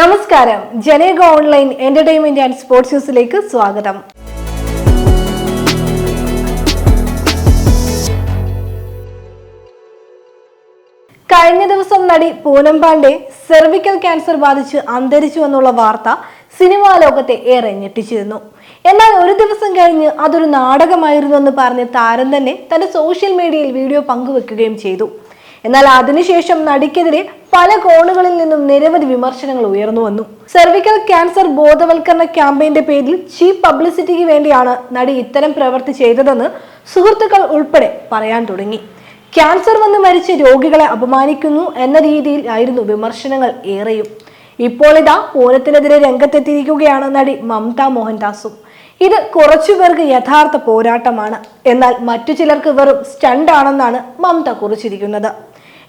നമസ്കാരം. Janeka online entertainment and sports ന്യൂസിലേക്ക് സ്വാഗതം. കഴിഞ്ഞ ദിവസം നടി പൂനം പാണ്ഡെ സെർവിക്കൽ ക്യാൻസർ ബാധിച്ച് അന്തരിച്ചു എന്നുള്ള വാർത്ത സിനിമാ ലോകത്തെ ഏറെ ഞെട്ടിച്ചിരുന്നു. എന്നാൽ ഒരു ദിവസം കഴിഞ്ഞ് അതൊരു നാടകമായിരുന്നു എന്ന് പറഞ്ഞ് താരം തന്നെ തന്റെ സോഷ്യൽ മീഡിയയിൽ വീഡിയോ പങ്കുവെക്കുകയും ചെയ്തു. എന്നാൽ അതിനുശേഷം നടിക്കെതിരെ പല കോണുകളിൽ നിന്നും നിരവധി വിമർശനങ്ങൾ ഉയർന്നു വന്നു. സെർവിക്കൽ ക്യാൻസർ ബോധവൽക്കരണ ക്യാമ്പയിന്റെ പേരിൽ ചീപ്പ് പബ്ലിസിറ്റിക്ക് വേണ്ടിയാണ് നടി ഇത്തരം പ്രവൃത്തി ചെയ്തതെന്ന് സുഹൃത്തുക്കൾ ഉൾപ്പെടെ പറയാൻ തുടങ്ങി. ക്യാൻസർ വന്ന് മരിച്ച രോഗികളെ അപമാനിക്കുന്നു എന്ന രീതിയിൽ ആയിരുന്നു വിമർശനങ്ങൾ ഏറെയും. ഇപ്പോൾ ഇതാ പൂരത്തിനെതിരെ രംഗത്തെത്തിയിരിക്കുകയാണ് നടി മമത മോഹൻദാസും. ഇത് കുറച്ചു കുറച്ചുപേർക്ക് യഥാർത്ഥ പോരാട്ടമാണ്. എന്നാൽ മറ്റു ചിലർക്ക് വെറും സ്റ്റണ്ടാണെന്നാണ് മമത കുറിച്ചിരിക്കുന്നത്.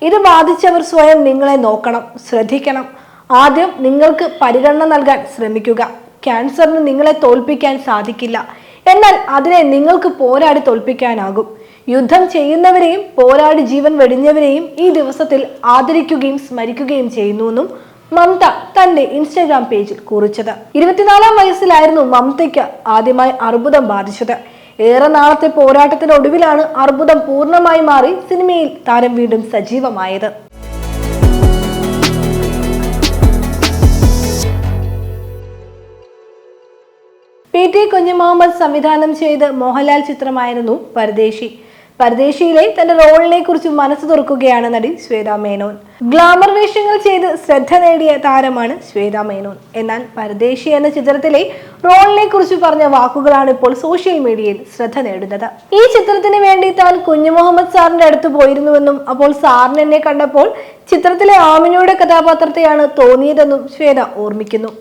ഇത് ബാധിച്ചവർ സ്വയം നിങ്ങളെ നോക്കണം ശ്രദ്ധിക്കണം. ആദ്യം നിങ്ങൾക്ക് പരിഗണന നൽകാൻ ശ്രമിക്കുക. ക്യാൻസറിന് നിങ്ങളെ തോൽപ്പിക്കാൻ സാധിക്കില്ല. എന്നാൽ അതിനെ നിങ്ങൾക്ക് പോരാടി തോൽപ്പിക്കാനാകും. യുദ്ധം ചെയ്യുന്നവരെയും പോരാടി ജീവൻ വെടിഞ്ഞവരെയും ഈ ദിവസത്തിൽ ആദരിക്കുകയും സ്മരിക്കുകയും ചെയ്യുന്നുവെന്നും മമത തന്റെ ഇൻസ്റ്റാഗ്രാം പേജിൽ കുറിച്ചത്. ഇരുപത്തിനാലാം വയസ്സിലായിരുന്നു മമതയ്ക്ക് ആദ്യമായി അർബുദം ബാധിച്ചത്. ഏറെ നാളത്തെ പോരാട്ടത്തിനൊടുവിലാണ് അർബുദം പൂർണമായി മാറി സിനിമയിൽ താരം വീണ്ടും സജീവമായത്. പി ടി കുഞ്ഞുമുഹമ്മദ് സംവിധാനം ചെയ്ത് മോഹൻലാൽ ചിത്രമായിരുന്നു പരദേശി. പരദേശിയിലെ തന്റെ റോളിനെ കുറിച്ച് മനസ്സ് തുറക്കുകയാണ് നടി ശ്വേത മേനോൻ. ഗ്ലാമർ വേഷങ്ങൾ ചെയ്ത് ശ്രദ്ധ നേടിയ താരമാണ് ശ്വേത മേനോൻ. എന്നാൽ പരദേശി എന്ന ചിത്രത്തിലെ റോളിനെ കുറിച്ച് പറഞ്ഞ വാക്കുകളാണ് ഇപ്പോൾ സോഷ്യൽ മീഡിയയിൽ ശ്രദ്ധ നേടുന്നത്. ഈ ചിത്രത്തിന് വേണ്ടി താൻ കുഞ്ഞു മുഹമ്മദ് സാറിന്റെ അടുത്ത് പോയിരുന്നുവെന്നും അപ്പോൾ സാറിന് എന്നെ കണ്ടപ്പോൾ ചിത്രത്തിലെ ആമിനയുടെ കഥാപാത്രത്തെയാണ് തോന്നിയതെന്നും ശ്വേത ഓർമ്മിക്കുന്നു.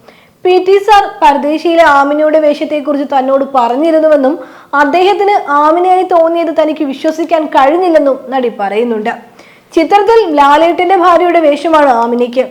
പി ടി സാർ പരദേശിയിലെ ആമിനയുടെ വേഷത്തെക്കുറിച്ച് തന്നോട് പറഞ്ഞിരുന്നുവെന്നും അദ്ദേഹത്തിന് ആമിനയായി തോന്നിയത് തനിക്ക് വിശ്വസിക്കാൻ കഴിഞ്ഞില്ലെന്നും നടി പറയുന്നുണ്ട്. ചിത്രത്തിൽ ലാലേട്ടന്റെ ഭാര്യയുടെ വേഷമാണ് ആമിനയ്ക്ക്.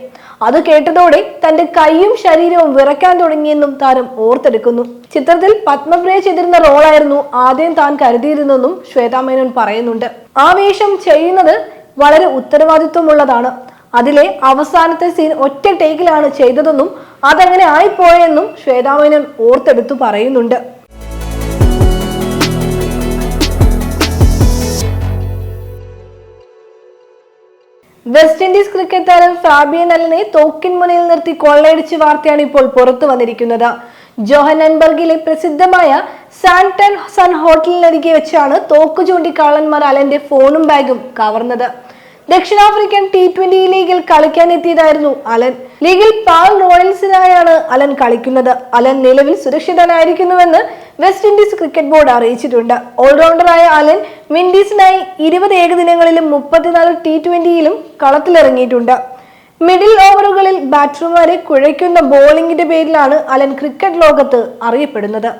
അത് കേട്ടതോടെ തന്റെ കൈയും ശരീരവും വിറയ്ക്കാൻ തുടങ്ങിയെന്നും താരം ഓർത്തെടുക്കുന്നു. ചിത്രത്തിൽ പത്മപ്രിയ ചെയ്തിരുന്ന റോളായിരുന്നു ആദ്യം താൻ കരുതിയിരുന്നെന്നും ശ്വേതാമേനോൻ പറയുന്നുണ്ട്. ആ വേഷം ചെയ്യുന്നത് വളരെ ഉത്തരവാദിത്വമുള്ളതാണ്. അതിലെ അവസാനത്തെ സീൻ ഒറ്റ ടേക്കിലാണ് ചെയ്തതെന്നും അതങ്ങനെ ആയിപ്പോയെന്നും ശ്വേതാമേനൻ ഓർത്തെടുത്തു പറയുന്നുണ്ട്. വെസ്റ്റ് ഇൻഡീസ് ക്രിക്കറ്റ് താരം ഫാബിയൻ അലിനെ തോക്കിൻ മുനയിൽ നിർത്തി കൊള്ളയടിച്ച വാർത്തയാണ് ഇപ്പോൾ പുറത്തു വന്നിരിക്കുന്നത്. ജോഹനൻബർഗിലെ പ്രസിദ്ധമായ സാൻടൺ സൺ ഹോട്ടലിനരികെ വെച്ചാണ് തോക്ക് ചൂണ്ടി കള്ളന്മാർ അലന്റെ ഫോണും ബാഗും കവർന്നത്. ദക്ഷിണാഫ്രിക്കൻ ടി ട്വന്റി ലീഗിൽ കളിക്കാനെത്തിയതായിരുന്നു അലൻ. ലീഗിൽ പാൽ റോയൽസിനായാണ് അലൻ കളിക്കുന്നത്. അലൻ നിലവിൽ സുരക്ഷിതനായിരിക്കുന്നുവെന്ന് വെസ്റ്റ് ഇൻഡീസ് ക്രിക്കറ്റ് ബോർഡ് അറിയിച്ചിട്ടുണ്ട്. ഓൾറൗണ്ടറായ അലൻ വിൻഡീസിനായി ഇരുപത് ഏകദിനങ്ങളിലും മുപ്പത്തിനാല് ടി ട്വന്റിയിലും കളത്തിലിറങ്ങിയിട്ടുണ്ട്. മിഡിൽ ഓവറുകളിൽ ബാറ്റർമാരെ കുഴയ്ക്കുന്ന ബോളിംഗിന്റെ പേരിലാണ് അലൻ ക്രിക്കറ്റ് ലോകത്ത് അറിയപ്പെടുന്നത്.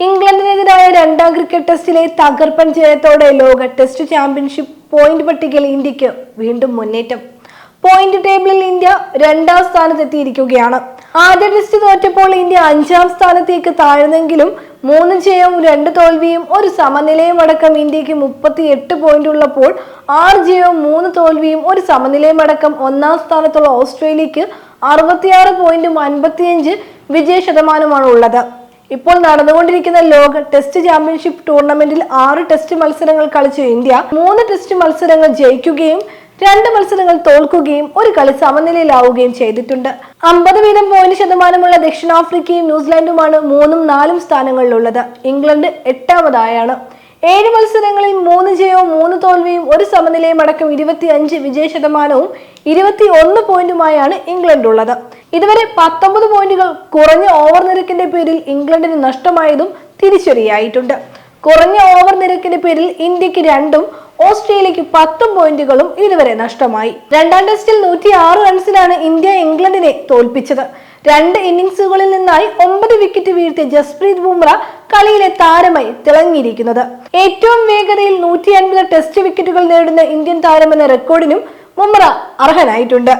ഇംഗ്ലണ്ടിനെതിരായ രണ്ടാം ക്രിക്കറ്റ് ടെസ്റ്റിലെ തകർപ്പൻ ജയത്തോടെ ലോക ടെസ്റ്റ് ചാമ്പ്യൻഷിപ്പ് പോയിന്റ് പട്ടികയിൽ ഇന്ത്യയ്ക്ക് വീണ്ടും മുന്നേറ്റം. പോയിന്റ് ടേബിളിൽ ഇന്ത്യ രണ്ടാം സ്ഥാനത്തെത്തിയിരിക്കുകയാണ്. ആദ്യ ടെസ്റ്റ് തോറ്റപ്പോൾ ഇന്ത്യ അഞ്ചാം സ്ഥാനത്തേക്ക് താഴ്ന്നെങ്കിലും മൂന്ന് ജയവും രണ്ട് തോൽവിയും ഒരു സമനിലയും അടക്കം ഇന്ത്യയ്ക്ക് മുപ്പത്തി എട്ട് പോയിന്റ് ഉള്ളപ്പോൾ ആറ് ജയവും മൂന്ന് തോൽവിയും ഒരു സമനിലയും അടക്കം ഒന്നാം സ്ഥാനത്തുള്ള ഓസ്ട്രേലിയക്ക് അറുപത്തിയാറ് പോയിന്റും അൻപത്തിയഞ്ച് വിജയ ശതമാനമാണ് ഉള്ളത് ഇപ്പോൾ നടന്നുകൊണ്ടിരിക്കുന്ന ലോക ടെസ്റ്റ് ചാമ്പ്യൻഷിപ്പ് ടൂർണമെന്റിൽ ആറ് ടെസ്റ്റ് മത്സരങ്ങൾ കളിച്ച ഇന്ത്യ. മൂന്ന് ടെസ്റ്റ് മത്സരങ്ങൾ ജയിക്കുകയും രണ്ട് മത്സരങ്ങൾ തോൽക്കുകയും ഒരു കളി സമനിലയിലാവുകയും ചെയ്തിട്ടുണ്ട്. അമ്പത് വീതം പോയിന്റ് ശതമാനമുള്ള ദക്ഷിണാഫ്രിക്കയും ന്യൂസിലാൻഡുമാണ് മൂന്നും നാലും സ്ഥാനങ്ങളിലുള്ളത്. ഇംഗ്ലണ്ട് എട്ടാമതായാണ്. ഏഴ് മത്സരങ്ങളിൽ മൂന്ന് ജയവും മൂന്ന് തോൽവിയും ഒരു സമനിലയും അടക്കം ഇരുപത്തി അഞ്ച് വിജയ ശതമാനവും ഇരുപത്തി ഒന്ന് പോയിന്റുമായാണ് ഇംഗ്ലണ്ട് ഉള്ളത് ഇതുവരെ പത്തൊമ്പത് പോയിന്റുകൾ കുറഞ്ഞ ഓവർ നിരക്കിന്റെ പേരിൽ ഇംഗ്ലണ്ടിന് നഷ്ടമായതും തിരിച്ചടിയായിട്ടുണ്ട്. കുറഞ്ഞ ഓവർ നിരക്കിന്റെ പേരിൽ ഇന്ത്യയ്ക്ക് രണ്ടും ഓസ്ട്രേലിയക്ക് പത്തും പോയിന്റുകളും ഇതുവരെ നഷ്ടമായി. രണ്ടാം ടെസ്റ്റിൽ നൂറ്റി ആറ് റൺസിലാണ് ഇന്ത്യ ഇംഗ്ലണ്ടിനെ തോൽപ്പിച്ചത്. രണ്ട് ഇന്നിംഗ്സുകളിൽ നിന്നായി ഒമ്പത് വിക്കറ്റ് വീഴ്ത്തിയ ജസ്പ്രീത് ബുംറ കളിയിലെ താരമായി തിളങ്ങിയിരിക്കുന്നത്. ഏറ്റവും വേഗതയിൽ നൂറ്റി അൻപത് ടെസ്റ്റ് വിക്കറ്റുകൾ നേടുന്ന ഇന്ത്യൻ താരമെന്ന റെക്കോർഡിനും ബുംറ അർഹനായിട്ടുണ്ട്.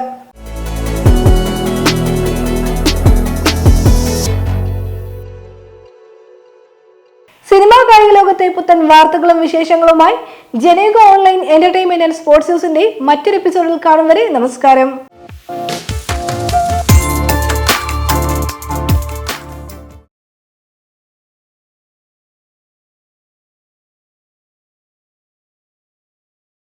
സിനിമാ കായിക ലോകത്തെ പുത്തൻ വാർത്തകളും വിശേഷങ്ങളുമായി Janeka online entertainment and sports ന്യൂസിന്റെ മറ്റൊരു എപ്പിസോഡിൽ കാണും വരെ നമസ്കാരം.